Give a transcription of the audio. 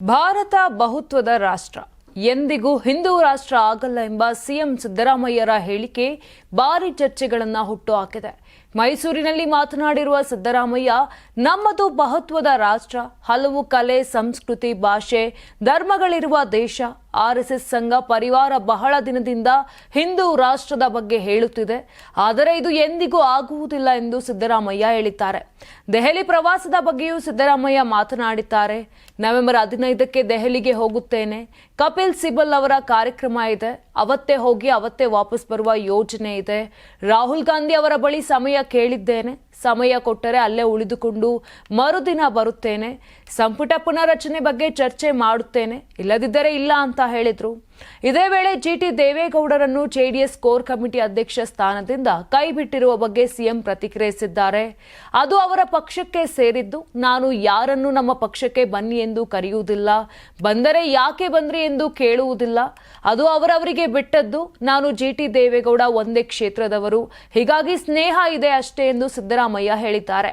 ಭಾರತ ಬಹುತ್ವದ ರಾಷ್ಟ್ರ. ಎಂದಿಗೂ ಹಿಂದೂ ರಾಷ್ಟ್ರ ಆಗಲ್ಲ ಎಂಬ ಸಿಎಂ ಸಿದ್ದರಾಮಯ್ಯರ ಹೇಳಿಕೆ ಭಾರಿ ಚರ್ಚೆಗಳನ್ನ ಹುಟ್ಟುಹಾಕಿದೆ ಮೈಸೂರಿನಲ್ಲಿ ಮಾತನಾಡಿರುವ ಸಿದ್ದರಾಮಯ್ಯ, ನಮ್ಮದು ಬಹುತ್ವದ ರಾಷ್ಟ್ರ, ಹಲವು ಕಲೆ, ಸಂಸ್ಕೃತಿ, ಭಾಷೆ, ಧರ್ಮಗಳಿರುವ ದೇಶ ಆರ್ಎಸ್ಎಸ್ ಸಂಘ ಪರಿವಾರ ಬಹಳ ದಿನದಿಂದ ಹಿಂದೂ ರಾಷ್ಟ್ರದ ಬಗ್ಗೆ ಹೇಳುತ್ತಿದೆ. ಆದರೆ ಇದು ಎಂದಿಗೂ ಆಗುವುದಿಲ್ಲ ಎಂದು ಸಿದ್ದರಾಮಯ್ಯ ಹೇಳಿದ್ದಾರೆ. ದೆಹಲಿ ಪ್ರವಾಸದ ಬಗ್ಗೆಯೂ ಸಿದ್ದರಾಮಯ್ಯ ಮಾತನಾಡಿದ್ದಾರೆ. ನವೆಂಬರ್ ಹದಿನೈದಕ್ಕೆ ದೆಹಲಿಗೆ ಹೋಗುತ್ತೇನೆ. ಕಪಿಲ್ ಸಿಬಲ್ ಅವರ ಕಾರ್ಯಕ್ರಮ ಇದೆ. ಅವತ್ತೇ ಹೋಗಿ ಅವತ್ತೇ ವಾಪಸ್ ಬರುವ ಯೋಜನೆ ಇದೆ. ರಾಹುಲ್ ಗಾಂಧಿ ಅವರ ಬಳಿ ಕೇಳಿದ್ದೇನೆ, ಸಮಯ ಕೊಟ್ಟರೆ ಅಲ್ಲೇ ಉಳಿದುಕೊಂಡು ಮರುದಿನ ಬರುತ್ತೇನೆ, ಸಂಪುಟ ಪುನರಚನೆ ಬಗ್ಗೆ ಚರ್ಚೆ ಮಾಡುತ್ತೇನೆ, ಇಲ್ಲದಿದ್ದರೆ ಇಲ್ಲ ಅಂತ ಹೇಳಿದ್ರು. ಇದೇ ವೇಳೆ ಜಿಟಿ ದೇವೇಗೌಡರನ್ನು ಜೆಡಿಎಸ್ ಕೋರ್ ಕಮಿಟಿ ಅಧ್ಯಕ್ಷ ಸ್ಥಾನದಿಂದ ಕೈಬಿಟ್ಟಿರುವ ಬಗ್ಗೆ ಸಿಎಂ ಪ್ರತಿಕ್ರಿಯಿಸಿದ್ದಾರೆ. ಅದು ಅವರ ಪಕ್ಷಕ್ಕೆ ಸೇರಿದ್ದು, ನಾನು ಯಾರನ್ನು ನಮ್ಮ ಪಕ್ಷಕ್ಕೆ ಬನ್ನಿ ಎಂದು ಕರೆಯುವುದಿಲ್ಲ, ಬಂದರೆ ಯಾಕೆ ಬಂದ್ರಿ ಎಂದು ಕೇಳುವುದಿಲ್ಲ. ಅದು ಅವರವರಿಗೆ ಬಿಟ್ಟದ್ದು, ನಾನು ಜಿಟಿ ದೇವೇಗೌಡ ಒಂದೇ ಕ್ಷೇತ್ರದವರು, ಹೀಗಾಗಿ ಸ್ನೇಹ ಇದೆ ಅಷ್ಟೇ ಎಂದು ಸಿದ್ದರಾಮಯ್ಯ ಹೇಳಿದ್ದಾರೆ.